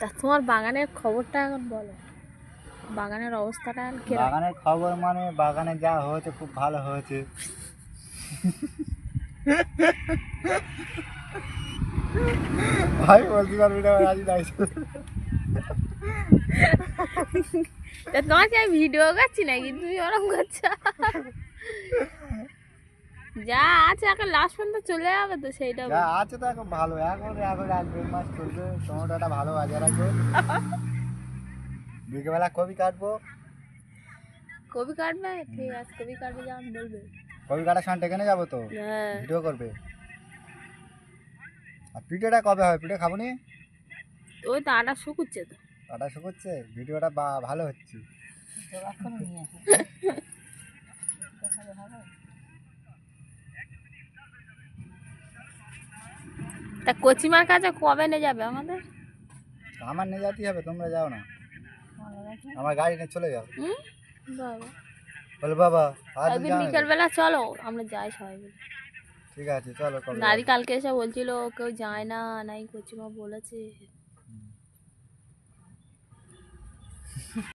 তা তোমার বাগানের খবরটা এখন বলো। বাগানের অবস্থাটা কীরকম? বাগানের খবর মানে বাগানে যা হয়েছে খুব ভালো হয়েছে। ভাই বলতে পারবি না রাজি নাই। তা তোমাকে আমি ভিডিও করছি নাকি? তুমি ওরকম করছ? যা আছে এখন লাস্ট পর্যন্ত চলে যাবে তো সেইটা যা আছে তো এখন ভালো। এখন এখন এক দেড় মাস চলবে। টমেটোটা ভালো বাজার আছে। বিকেবেলা কবি কাটবো। কবি কাটবে? ঠিক আছে কবি কাটবে যা বলবে। কবি কাটার সময় ডেকে যাব তো? হ্যাঁ। ভিডিও করবে। আর পিঠেটা কবে হবে পিঠে খাব নি? ওই তো আটা শুকুচ্ছে তো। কাটা শুকোচ্ছে? ভিডিওটা বা- ভালো হচ্ছে। তা কচিমার কাছে কবে নিয়ে যাবে আমাদের? আমার নিয়ে যেতেই হবে তোমরা যাও না। আমার গাড়ি নিয়ে চলে যাও। হুম? বাবা। একদিন বিকেলবেলা চলো আমরা যাই সবাই ঠিক আছে চলো দাদি কালকে এসে বলছিল কেউ যায় না নাই কচিমা বলেছে।